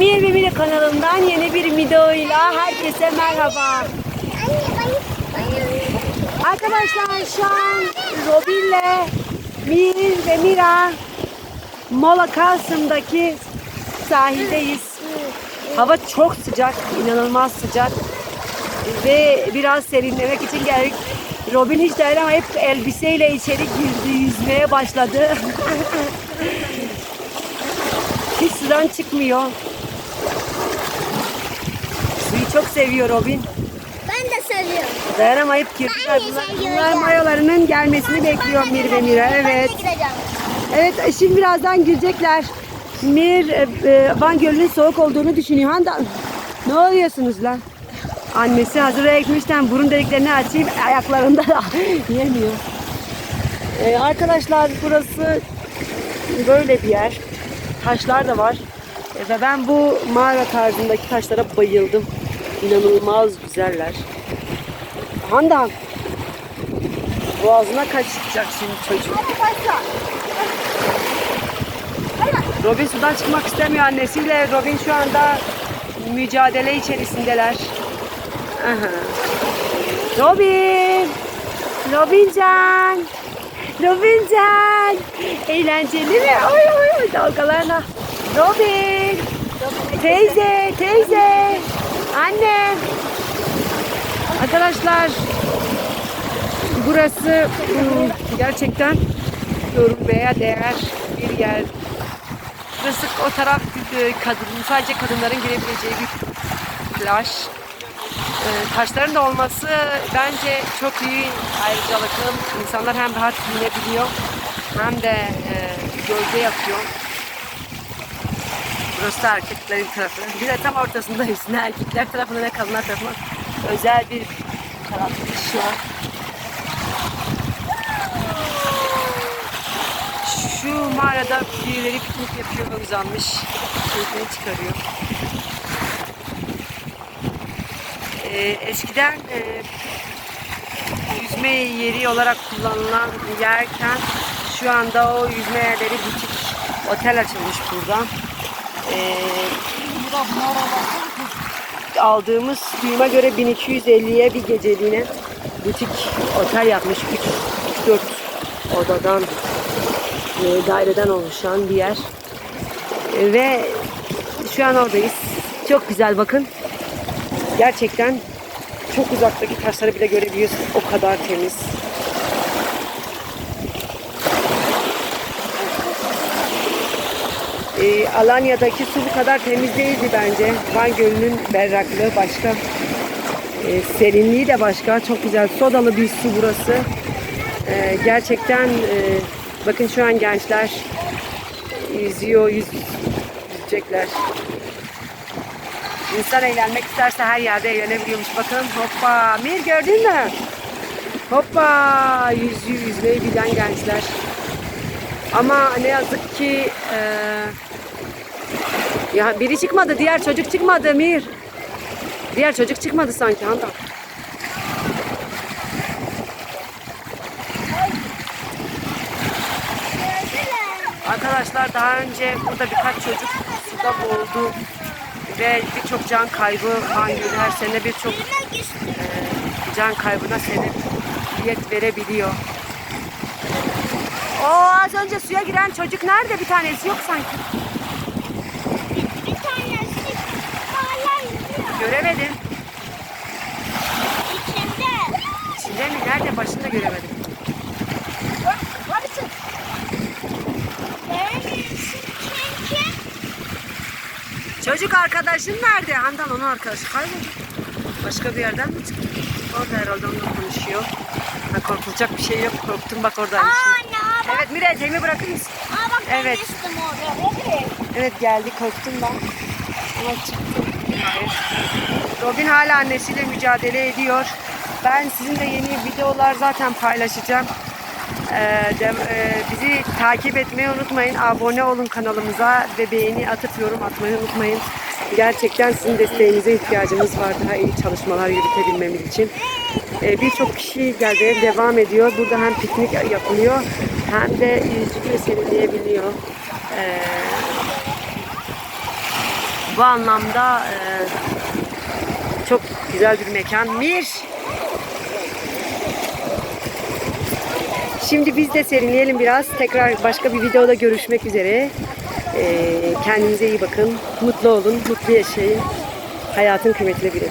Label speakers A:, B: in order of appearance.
A: Mir ve kanalından yeni bir videoyla herkese merhaba. Arkadaşlar şu an Robin'le Mir ve Mira Mola Kasım'daki sahildeyiz. Hava çok sıcak, inanılmaz sıcak. Ve biraz serinlemek için geldik. Robin hiç dayanamayıp elbiseyle içeri girdi, yüzmeye başladı. hiç sudan çıkmıyor. Çok seviyor Robin.
B: Ben de seviyorum.
A: Dayanamayıp girdiler. Bunlar, bunlar mayolarının gelmesini bekliyor Mir ve Mira. Evet. Evet şimdi birazdan girecekler. Mir e, e, Van Gölü'nün soğuk olduğunu düşünüyor. Handan ne oluyorsunuz lan? Annesi hazır ekmişten burun deliklerini açayım ayaklarında da yemiyor. E, arkadaşlar burası böyle bir yer. Taşlar da var. E, ve ben bu mağara tarzındaki taşlara bayıldım. İnanılmaz güzeller. Handan boğazına kaçacak şimdi çocuk.
B: Hadi başla.
A: Robin sudan çıkmak istemiyor annesiyle. Robin şu anda mücadele içerisindeler. Aha. Robin! Robincan! Robincan! Eğlenceli mi? Oy oy dalgalarla. Robin! Teyze, teyze! Anne! Arkadaşlar burası hmm, gerçekten görülmeye değer bir yer. Burası o taraf kadın, sadece kadınların girebileceği bir plaj. E, taşların da olması bence çok iyi ayrıcalıklı. İnsanlar hem rahat giyinebiliyor hem de e, gölge yapıyor. Burası erkeklerin tarafı. Bir de tam ortasındayız. Ne erkekler tarafına ne kadınlar tarafına özel bir taraf şu an. Şu mağarada birileri piknik yapıyor ve uzanmış. Keyfini çıkarıyor. Ee, eskiden e, yüzme yeri olarak kullanılan yerken şu anda o yüzme yerleri butik otel açılmış burada. Ee, aldığımız duyuma göre 1250'ye bir geceliğine butik otel yapmış. 3-4 odadan e, daireden oluşan bir yer. E, Ve şu an oradayız. Çok güzel bakın. Gerçekten çok uzaktaki taşları bile görebiliyorsun. O kadar temiz. E, Alanya'daki su bu kadar temiz değildi bence. Van Gölü'nün berraklığı başka. E, serinliği de başka. Çok güzel. Sodalı bir su burası. E, gerçekten e, bakın şu an gençler yüzüyor, yüz, yüzecekler. İnsan eğlenmek isterse her yerde eğlenebiliyormuş. Bakın hoppa. Mir gördün mü? Hoppa. Yüzüyor, yüzmeyi bilen gençler. Ama ne yazık ki e, ya biri çıkmadı, diğer çocuk çıkmadı Mir. Diğer çocuk çıkmadı sanki Handan. Arkadaşlar daha önce burada birkaç çocuk suda boğuldu ve birçok can kaybı Hangölü her sene birçok e, can kaybına sebebiyet verebiliyor. O az önce suya giren çocuk nerede? Bir tanesi yok sanki.
B: Bir tanesi hala yüzüyor.
A: Göremedim.
B: İçinde.
A: İçinde mi? Nerede? Başında göremedim.
B: Benim çünkü
A: Çocuk arkadaşın nerede? Handan onun arkadaşı kayboldu. Başka bir yerden mi çıktı? Orada herhalde onunla konuşuyor. Ha, korkulacak bir şey yok. Korktum bak oradaymış.
B: Anne bak.
A: Evet Miray temi bırakır mısın?
B: Aa bak
A: Evet.
B: ben düştüm oraya. Evet.
A: Evet geldi korktum ben. Ama çıktım. Hayır. Robin hala annesiyle mücadele ediyor. Ben sizinle yeni videolar zaten paylaşacağım. Ee, de- e, bizi takip etmeyi unutmayın. Abone olun kanalımıza ve beğeni atıp yorum atmayı unutmayın. Gerçekten sizin desteğinize ihtiyacımız var daha iyi çalışmalar yürütebilmemiz için. Ee, Birçok kişi gelmeye devam ediyor. Burada hem piknik yapılıyor hem de yüzücü serinleyebiliyor. Ee, Bu anlamda e, çok güzel bir mekan. Mir! Şimdi biz de serinleyelim biraz. Tekrar başka bir videoda görüşmek üzere. Ee, kendinize iyi bakın. Mutlu olun, mutlu yaşayın. Hayatın kıymetini bilin.